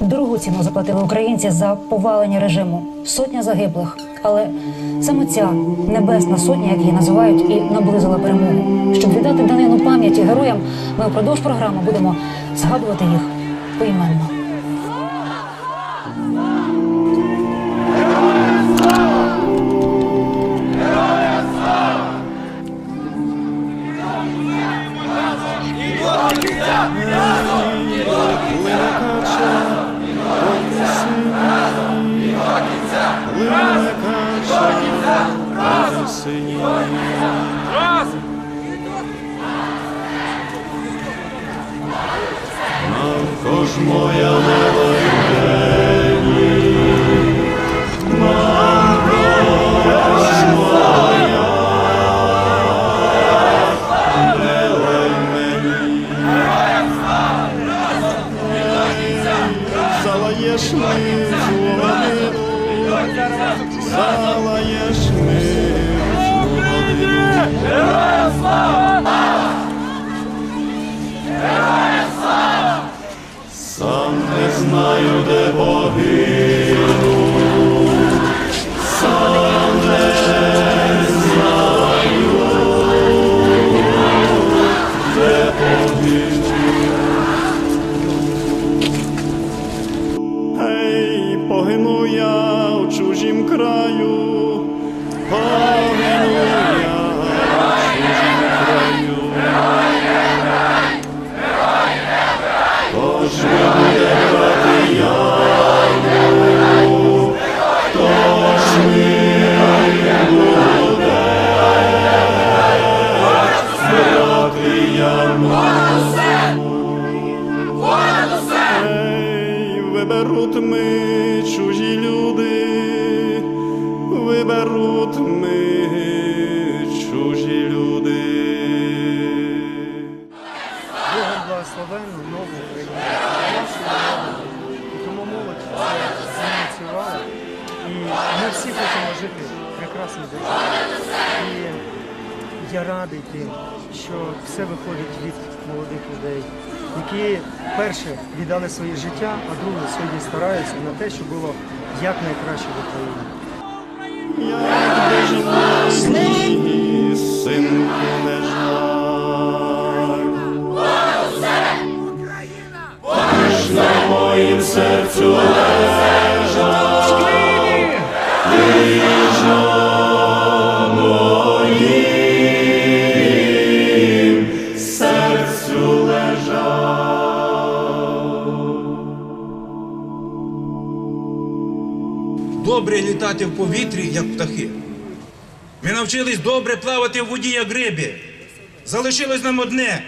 Дорогу ціну заплатили українці за повалення режиму. Сотня загиблих. Але саме ця небесна сотня, як її називають, і наблизила перемогу. Щоб віддати данину пам'яті героям, ми впродовж програми будемо згадувати їх поіменно. Тож моя мила Залаєш знаю, де погину, всі хочемо жити в прекрасній державі. І я радий тим, що все виходить від молодих людей, які перше віддали своє життя, а друге сьогодні стараються на те, щоб було якнайкраще в Україні. Як дожені, синку не жаль. Ж на моїм серцю літати в повітрі, як птахи. Ми навчились добре плавати в воді, як риби. Залишилось нам одне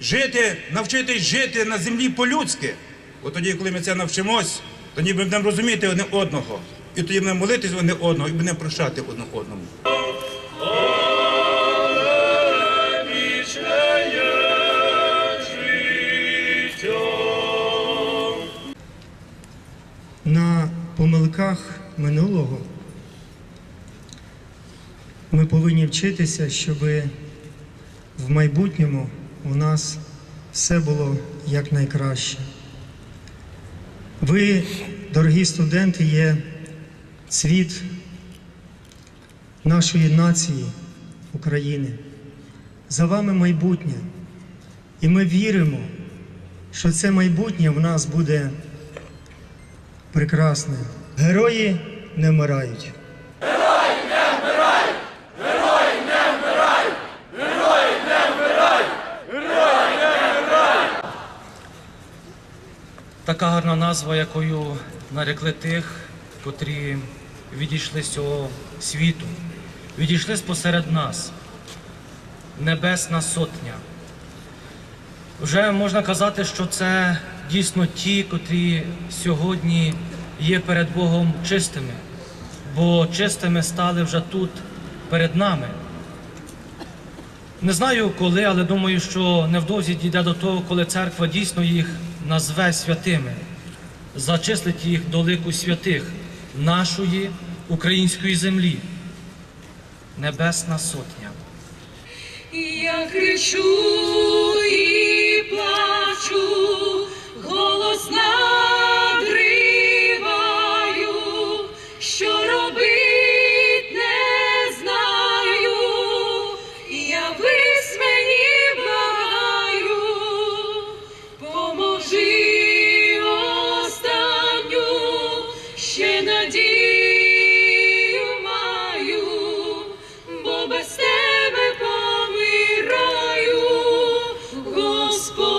жити, навчитись жити на землі по-людськи. От тоді, коли ми це навчимось, тоді ми будемо розуміти одне одного. І тоді будемо молитись одне одного і будемо прощати одне одному. на помилках минулого ми повинні вчитися, щоб в майбутньому у нас все було якнайкраще. Ви, дорогі студенти, є цвіт нашої нації України. За вами майбутнє. І ми віримо, що це майбутнє в нас буде прекрасне. Герої не вмирають. Така гарна назва, якою нарекли тих, котрі відійшли з цього світу, відійшли спосеред нас. Небесна сотня. Вже можна казати, що це дійсно ті, котрі сьогодні є перед Богом чистими, бо чистими стали вже тут перед нами. Не знаю коли, але думаю, що невдовзі дійде до того, коли церква дійсно їх назве святими, зачислить їх до лику святих нашої української землі. Небесна сотня. Я кричу і плачу, ще надію маю, бо без тебе помираю, Господь.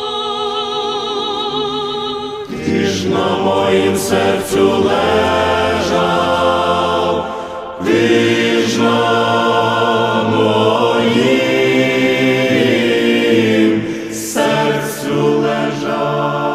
Ти ж на моїм серцю лежав, ти ж на моїм серцю лежав.